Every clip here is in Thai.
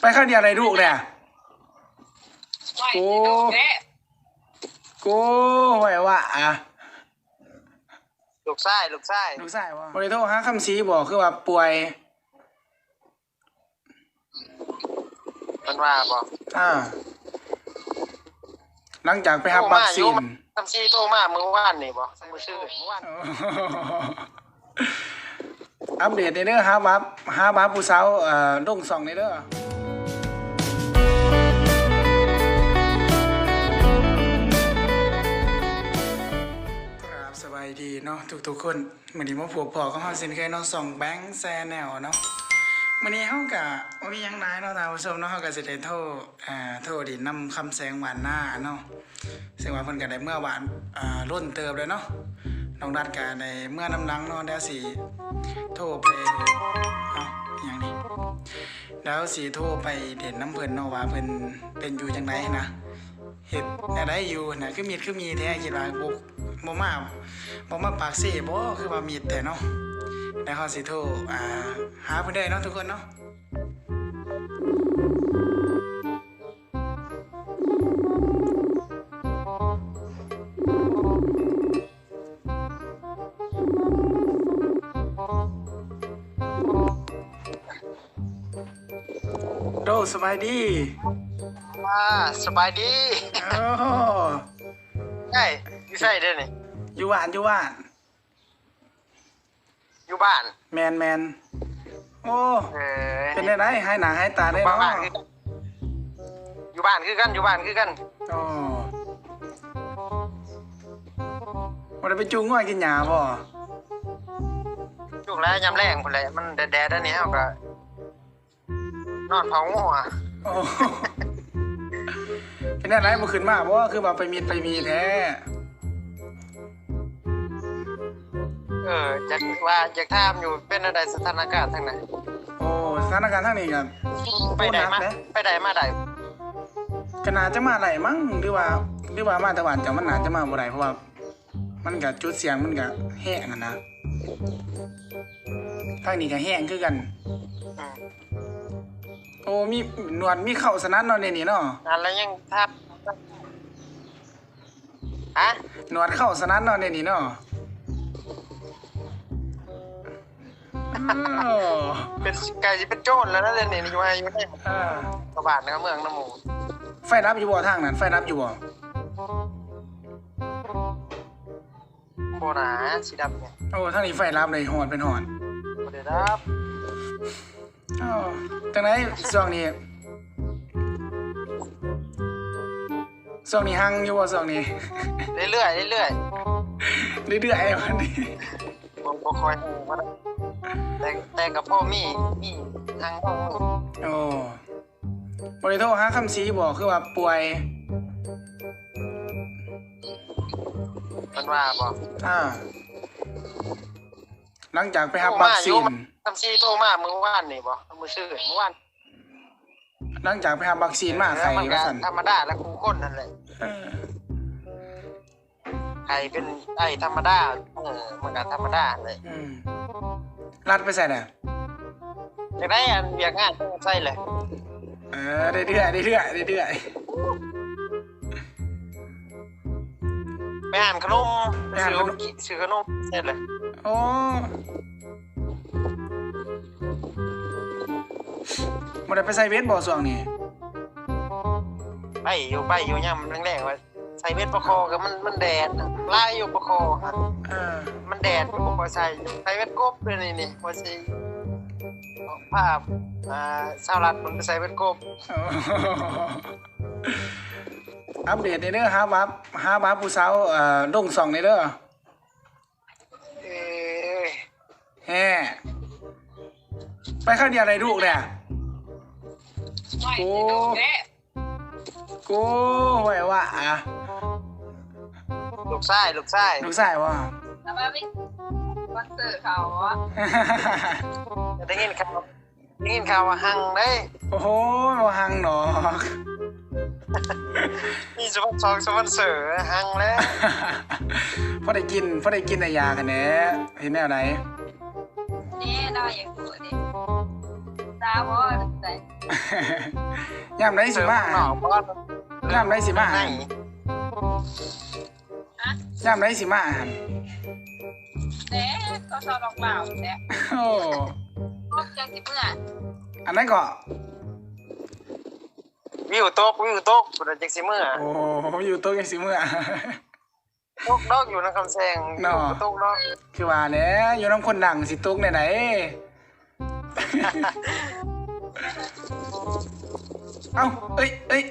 ไปข้าวเดียวอะไรลูกเนี่ยไม่โอ้ดูแท้กูไหววะอะลูกไส้ลูกไส้ลูกชายวะบริโภคหาคำสีบอกคือว่าป่วยมันว่าบอกอ่าหลังจากไปรับวัคซีน ทำซีโตมาเมื่อวานนี่บอกมือชื่อเมื่อวานอัปเดตในเด้อฮาบับฮาบับผู้สาวเอ่อลงสองในเด้อ ดีเนาะทุกๆคนวันนี้มาผูกพอก็เฮาสินเคยเนาะส่องแบงค์แซนแนวเนาะวันนี้เฮากะบ่มีหยังหลายเนาะท่านผู้ชมเนาะเฮาก็สิได้โทรอ่าโทรดินนำคำแสงหวานหน้าเนาะซึ่งว่าเพิ่นก็ได้เมื่อหวานอ่าล้นเติบเลยเนาะน้องรัดก็ได้เมื่อน้ำหลังเนาะแล้วสิโทรไปเอาอหย่างนี้แล้วสีโทรไปเด่นน้ำเพิ่นเนาะว่าเพิ่นเป็นอยู่จังไดนะเฮ็ดแนวใดอยู่นะคือมีดคือมีแท้คิดว่าบ่ บ่มาบ่มาปากเซ่บ่คือว่ามีดแต่เนาะแล้วเขาสิโทรอ่าหาเพิ่นได้เนาะทุกคนเนาะโดสบายดีว่าสบายดีโอ้ใช่ อยู่ใช่เด้อนี่อยู่บ้านอยู่บ้าน อยู่บ้านแมนแมนโอ้เออเป็นได้ไรหายหนาหายตาได้บ้าเนาะนคือกันอยู่บ้านคือกันอยู่บ้านคือกันโอ้วันนี้ไปจูงง่อยกินหยาบ่ช่วงแล้วยำแรงพุ่นแหละมันแดดๆอันนี้เฮาก็นอนเผางัวโอ้เป็นได้ไรบ่ขึ้นมาบ่คือว่าไปมีดไปมีแท้ อออยากว่าอยากถามอยู่เป็นอะไรสถานการณ์ทางไหนโอ้สถานการณ์ทางนี้ก็ไปได้มาโอ้หนักนะไปได้มาได้ก็น่าจะมาไหลมั้งหรือว่าหรือว่ามาตะวันจะมันน่าจะมาบ่ได้เพราะว่า มันก็จุดเสียงมันก็แห้งอะนะ ทางนี้ก็แห้งคือกันอืมโอ้มีหนวดมีเข่าสนัดเนาะในนี่เนาะอันแล้วยังทับฮะหนวดเข่าสนัดเนาะในนี่เนาะ เป็นไก่เป็นโจรแล้วนะเรนนี่อยู่ไงอยู่ในอ่า กระบาดนะครับเมืองน้ำหมูไฟรับอยู่บ่ทางนั้น ไฟรับอยู่บ่โบนาสีดำเนี่ยโอ้ทางนี้ไฟรับเลยหอนเป็นหอนโบเดรับอ้าวจังไดช่วงนี้ช่วงนี้หังอยู่บ่ช่วงนี้ เรื่อยๆเรื่อยเรื่อยๆวันนี้ๆบ่บ่คอยหูมาแต่แต่กับพ่อมีมีทางพ่อโอ้บ่ได้โทรหาคำสีบ่คือว่าป่วยมันว่าบอกอ่าหลังจากไปรับวัคซีนทำซีโตมาเมื่อวานนี่บอกมือชื่อเมื่อวานหลังจากไปรับวัคซีนมาไข้มันก็ว่าซั่นธรรมดาแล้วครูคนนั่นแหละเออใครเป็นไอ้ธรรมดาเออมันก็ธรรมดาเลยอืม รัดไปใส่น่ะจะได้อันเบียกงานใช่เลยเออเรื่อยๆเรื่อยๆเรื่อยไปอ่านขนมไปซื้อขนมซื้อขนมเสร็จเลยๆโอ้บ่ได้ไปใส่เวทบ่ช่วงนี้ไปอยู่ไปอยู่ย่ำแรงๆว่า ใส่เม็ดประคอกับมันมันแดดน่ะลายอยู่ประคอฮะเออมันแดดอยู่ประคอใส่ใส่เม็ดกบเลยนี่นี่ว่าสิเอาภาพอ่าสาวรัดมันไปใส่เม็ดกบโอ้อัปเดตในเด้อฮาบับฮาบับผู้สาวเอ่อลงสองในเด้อเอ้ยแฮ่ไปข้าวเดียวอะไรลูกเนี่ยไม่ดูแท้กูไหววะอะ ลูกไส้ลูกไส้ลูกชายว่า แต่ว่าไม่คอนเสิร์ตเขาอะจะได้ยินข่าวได้ยินข่าวว่าหังได้โอ้โหหังหนอก มีสปอนซองสปอนเซอร์หังแล้วพอได้กินพอได้กินแต่ยากันแหน่เห็นแนวไหนนี่น่าอย่างกูดิตาบ่แต่ยามได้สิมาหนอกเพราะว่าน้ำได้สิมาไหน ยามได้สิมาหั่นแต่ก็ชอบดอกเปล่าแต่โอ้พวกจังสิเมื่ออันนั้นก็วิวตกวิวตกบุญจักสิเมื่อโอ้ผมอยู่โต๊ะยังสิเมื่อตกดอกอยู่ในคำแซงเนาะตกดอกคือว่าแหน่อยู่น้ำคนดังสิตุกไหนไหนเอ้าเอ้ยเอ้ย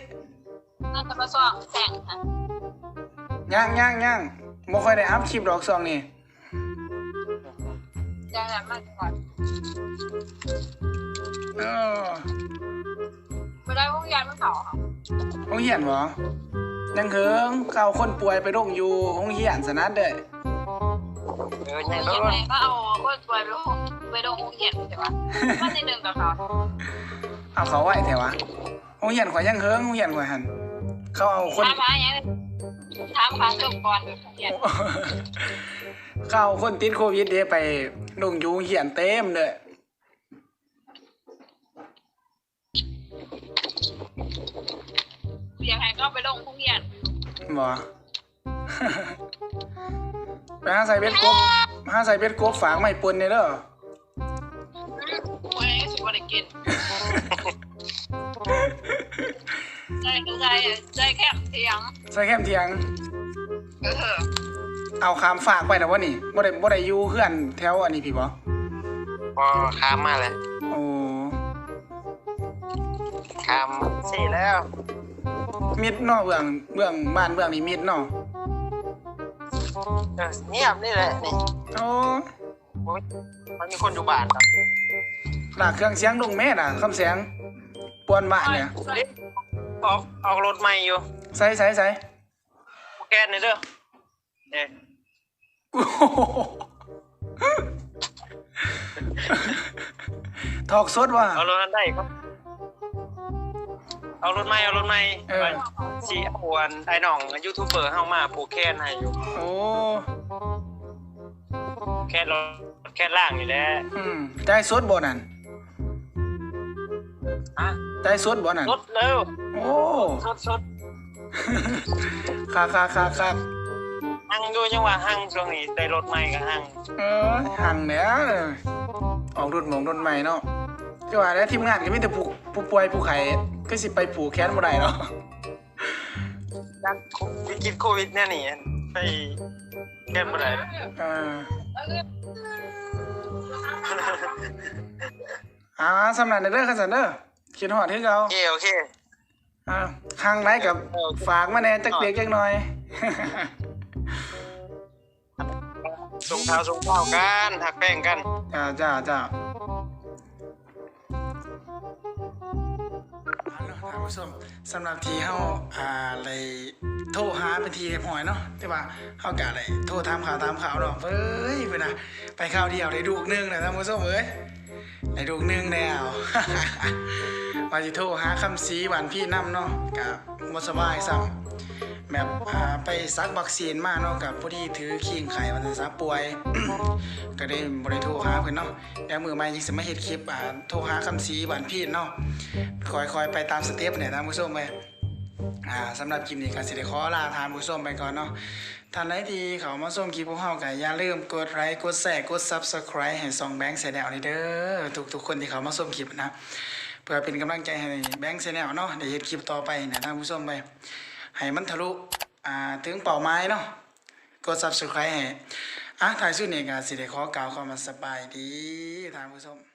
น่าจะมาสอบแต่งค่ะ ย่างย่างย่างบ่ค่อยได้อัพคลิปดอกซองนี่จังแบบมากก่อนเออไม่ได้พวกยานมันเขาค่ะห้องเหียนบ่ยังเคิงเขาเอาคนป่วยไปโรงอยู่ห้องเหียนสนัดเด้อเออใหญ่ยัโดงนไงก็เอาก็ไปไปลงไปลงห้องเรียนใช่ปะมันในหนึ่งกับเขาเอาเขาไว้แถวะห้องเหียนข่อยยังเคิงห้องเหียนข่อยหันเขาเอาคน ถามหาอย่างถามหาจบก่อนเรียนเขาเอาคนติดโควิดเด้ไปโรงอยู่โรงเหียนเต็มเด้อเรียนให้ก็ไปลงห้องเรียนบ่ไปหาใส่เบ็ดกบหาใส่เบ็ดกบฝากไม่ปนเนี่ยเด้อโอ้ยสุดบริกิน ใจคือใจใจแคบเสียงใส่แคมเทียง เออเอาคามฝากไปนะวะนี่บ่ได้บ่ได้อยู่เพื่อนแถวอันนี้พี่บ่พอข้ามมาเลยโอ้ข้ามสี่แล้วมิดเนาะเบื้องเบื้องบ้านเบื้องนี่มิดเนาะเออเงียบนี่แหละนี่โอ้โอ้ยมันมีคนอยู่บ้านครับลากเครื่องเสียงลงแม่น่ะคำเสียงปวนบ้านเนี่ย ออกออกรถใหม่อยู่ใส่ใส่ใส่แกนนี่เด้อเนี่ยโอ้โหถอกสดว่ะเอารถนั้นได้ครับเอารถใหม่เอารถใหม่เออสีอวนไอ้น้องยูทูบเบอร์เข้ามาผูกแคนให้อยู่โอ้แคนรถแคนล่างอยู่แล้วอืมใจสดบ่นั่นฮะ ใจสดบ่นั่นรถเร็วโอ้สดสดคักคักคักคักหังอยู่จังหวะหังช่วงนี้ได้รถใหม่ก็หังเออหังเนี่ยออกรุ่นหมงรุ่นใหม่เนาะก็ว่าแล้วทีมงานก็มีแต่ผู้ผู้ป่วยผู้ไข้ก็สิไปผูกแขนบ่ได้เนาะดักวิกฤตโควิดเนี่ยนี่ไปแคนบ่ได้เอออ่าสำนักเด้อคันซันเด้อ คิดฮอดคือเก่าโอเคโอเค อ่าข้างไหนกับฝากมาแหน่จักเปียกจักหน่อย ส่งข่าวส่งข่าวกันหักแป้งกัน จ้าจ้าจ้าท่านผู้ชมสำหรับที่เฮาอ่าเลยโทรหาเป็นทีเรียบร้อยเนาะแต่ว่าเฮากะเลยโทรถามข่าวตามข่าวเนาะเอ้ยเพิ่นน่ะไปข่าวเดียวได้ดูกหนึงนะท่านผู้ชมเอ้ยได้ดูกหนึงแล้ว ว่าสิโทรหาคำสีหวานพี่น้ำเนาะกะบ่สบายซ้ำแบบไปซักวัคซีนมาเนาะกับพอดีถือขิงไข่วันซะป่วย ก็ได้บริโทรหาเพิ่นเนาะแล้วมือใหม่ยังสิมาเฮ็ดคลิปอ่าโทรหาคำสีหวานพี่เนาะคอยคอยไปตามสเต็ปเนี่ยท่านผู้ชมไปอ่าสำหรับคลิปนี้ก็สิได้ขอลาทานผู้ชมไปก่อนเนาะท่านใดที่เขามาชมคลิปพวกเฮาก็อย่าลืมกดไลค์กดแชร์กด Subscribe ให้ซองแบงค์แชนแนลนี่เด้อทุกๆคนที่เขามาชมคลิปนะ พื่อเป็นกำลังใจให้แบงค์เซนแนลเนาะได้เฮ็ดคลิปต่อไปนะท่านผู้ชมไปให้มันทะลุอ่าถึงเป่าไม้เนาะกด subscribe ให้อะถ่ายสุดเนี่ยก็สิได้ขอกล่าวคำว่าสบายดีท่านผู้ชม